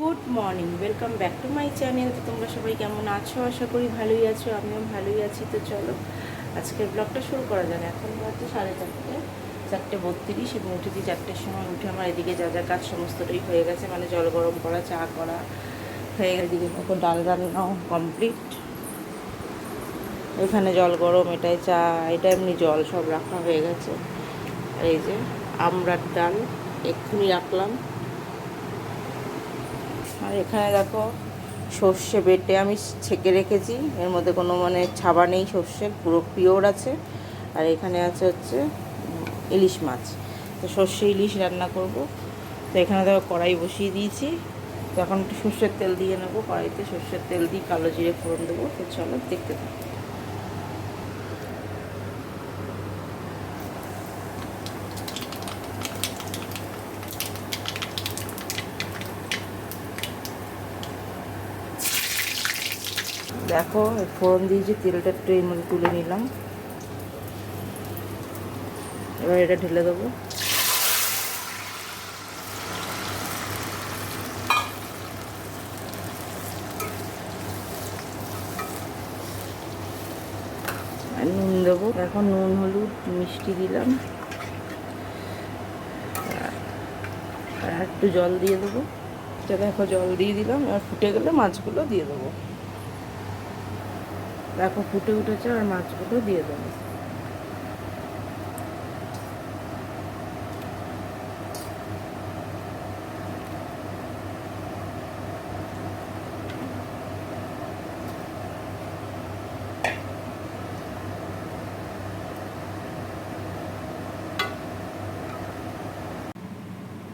Good morning, welcome back to my channel. তো তোমরা সবাই কেমন আছো? আশা করি ভালোই আছো, আমিও ভালোই আছি। তো চলো আজকের ব্লগটা শুরু করা যাবে এখন বাজে সাড়ে চারটে চারটে বত্রিশ এবং উঠেছি চারটের সময় উঠে আমার এদিকে যা যা কাজ সমস্তটাই হয়ে গেছে। মানে জল গরম করা, চা করা হয়ে গেছে। এদিকে মতো ডাল রান্নাও কমপ্লিট এখানে জল গরম, এটাই চা, এটা এমনি জল, সব রাখা হয়ে গেছে। এই যে আমড়ার ডাল, এক্ষুনি রাখলাম। আর এখানে দেখো সর্ষে বেটে আমি ছেঁকে রেখেছি। এর মধ্যে কোনো মানে ছাবা নেই সর্ষে, পুরো পিওর আছে। আর এখানে আছে হচ্ছে ইলিশ মাছ। তো সর্ষে ইলিশ রান্না করব। তো এখানে দেখো কড়াই বসিয়ে দিয়েছি। তো এখন একটু সর্ষের তেল দিয়ে নেব। কড়াইতে সর্ষের তেল দিয়ে কালো জিরে ফোড়ন দেবো। তো চলো দেখতে থাকো। দেখো ফোড়ন দিয়েছি তেলটা একটু এর মধ্যে তুলে নিলাম। এবার এটা ঢেলে দেবো। নুন দেবো। এখন নুন, হলুদ, মিষ্টি দিলাম। আর একটু জল দিয়ে দেবো। এটা দেখো, জল দিয়ে দিলাম। আর ফুটে গেলে মাছগুলো দিয়ে দেবো। দেখো ফুটে উঠেছে আর মাছগুলো দিয়ে দেবো।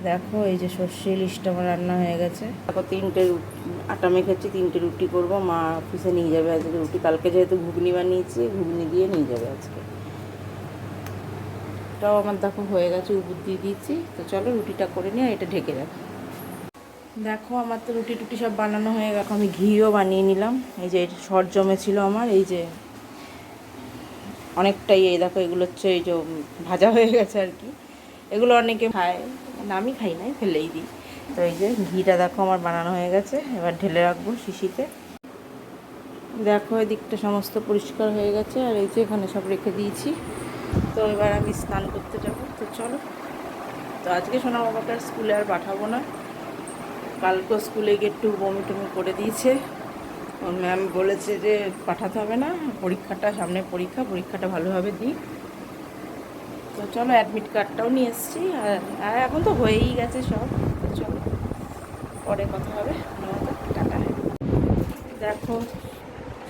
দেখো এই যে সর্ষে ইলিশটা আমার রান্না হয়ে গেছে। দেখো তিনটে আটা মেখেছি তিনটে রুটি করব মা অফিসে নিয়ে যাবে আজকে রুটি। কালকে যেহেতু ঘুগনি বানিয়েছি ঘুগনি দিয়ে নিয়ে যাবে আজকে। এটাও আমার দেখো হয়ে গেছে উপর দিয়ে দিয়েছি। তো চলো রুটিটা করে নিয়ে এটা ঢেকে রাখি। দেখো আমার তো রুটি টুটি সব বানানো হয়ে গেছে আমি ঘিও বানিয়ে নিলাম। এই যে এটা সর জমেছিল আমার এই যে অনেকটাই এই দেখো এগুলো হচ্ছে এই যে ভাজা হয়ে গেছে আর কি। এগুলো অনেকে খায় আমি খাই নাই ফেলেই দিই। তো এই যে ঘিটা দেখো আমার বানানো হয়ে গেছে, এবার ঢেলে রাখব শিশিতে। দেখো এদিকটা সমস্ত পরিষ্কার হয়ে গেছে, আর এই যে এখানে সব রেখে দিয়েছি। তো এবার আমি স্নান করতে যাব, তো চলো। তো আজকে সোনা বাবাকে আর স্কুলে আর পাঠাবো না। কালকেও স্কুলে গিয়ে একটু বমি টমি করে দিয়েছে। ম্যাম বলেছে যে পাঠাতে হবে না, পরীক্ষাটা, সামনে পরীক্ষা, পরীক্ষাটা ভালোভাবে দিই তো চলো অ্যাডমিট কার্ডটাও নিয়ে এসেছি। আর এখন তো হয়েই গেছে সব। তো চলো, পরে কথা হবে। টাটা। দেখো,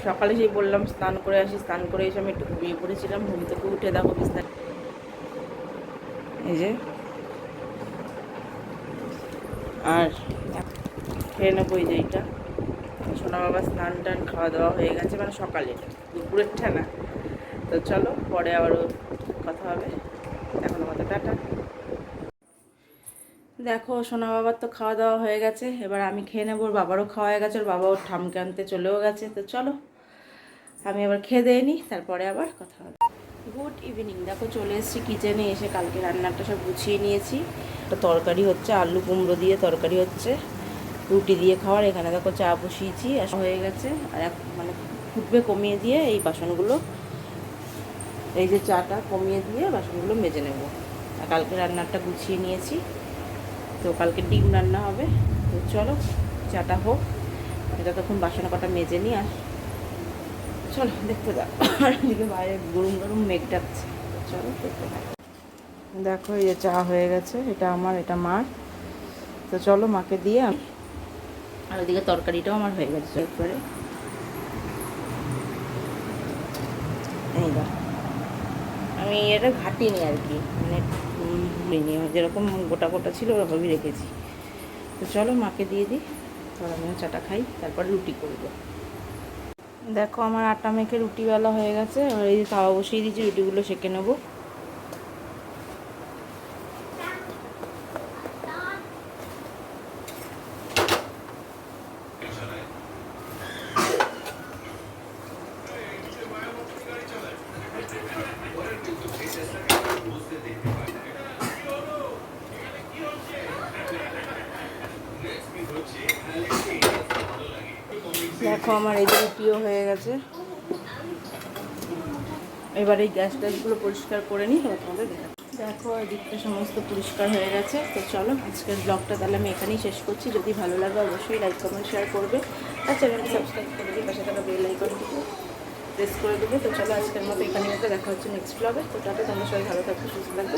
সকালে সেই বললাম, স্নান করে আসি, স্নান করে এসে আমি একটু ঘুমিয়ে পড়েছিলাম। ঘুম থেকে উঠে দেখো বিছনা এই যে। আর খেয়ে নেব এই যে এইটা। সোনা বাবা স্নান টান খাওয়া দাওয়া হয়ে গেছে মানে সকালে। দুপুরের না তো চলো, পরে আবারও কথা হবে। এখন আমাদের টাটা। দেখো, সোনা বাবার তো খাওয়া দাওয়া হয়ে গেছে। এবার আমি খেয়ে নেব। ওর বাবারও খাওয়া হয়ে গেছে। ওর বাবা ওর ঠামকে আনতে চলেও গেছে। তো চলো, আমি আবার খেয়ে দিয়ে নিই তারপরে আবার কথা হবে। গুড ইভিনিং দেখো, চলে এসেছি কিচেনে এসে কালকে রান্নাটা সব গুছিয়ে নিয়েছি। একটা তরকারি হচ্ছে, আলু কুমড়ো দিয়ে তরকারি হচ্ছে। রুটি দিয়ে খাওয়ার। এখানে দেখো চা বসিয়েছি। হয়ে গেছে। আর এক মানে ফুটবে কমিয়ে দিয়ে এই বাসনগুলো। এই যে চাটা কমিয়ে দিয়ে বাসনগুলো মেজে নেব। কালকে রান্নাটা গুছিয়ে নিয়েছি। তো কালকে ডিম রান্না হবে। তো চলো, চাটা হোক। আমি ততক্ষণ বাসন কটা মেজে নিই আর চলো, দেখতে এদিকে বাইরে গরম গরম মেঘ ডাকছে। চলো, দেখতে দাও দেখো, এই যে চা হয়ে গেছে। এটা আমার, এটা মার। তো চলো, মাকে দিয়ে আর ওদিকে তরকারিটাও আমার হয়ে গেছে। একবারে এই দেখো। আমি এটা ঘাটিনি আর কি মানে যেরকম গোটা গোটা ছিল, ওরকমই রেখেছি। তো চলো মাকে দিয়ে দিই তারপর আমিও চাটা খাই, তারপর রুটি করব। দেখো, আমার আটা মেখে রুটিওয়ালা হয়ে গেছে, এবার এই যে তাওয়া বসিয়ে দিয়েছি, রুটিগুলো সেঁকে নেব। দেখো আমার এই রুটিও হয়ে গেছে। এবার এই গ্যাস ট্যাসগুলো পরিষ্কার করে নিই তোমাদের দেখা, এদিকটা সমস্ত পরিষ্কার হয়ে গেছে। তো চলো, আজকের ব্লগটা তাহলে আমি এখানেই শেষ করছি। যদি ভালো লাগে অবশ্যই লাইক কমেন্ট শেয়ার করবে। আর চ্যানেলটি সাবস্ক্রাইব করে দিয়ে পাশে থাকা বেল আইকনটিকে প্রেস করে দেবে। তো চলো, আজকের মতো এখানে দেখা হচ্ছে নেক্সট ব্লগে তো তাতে তোমরা সবাই ভালো থাকবে সুস্থ থাকবে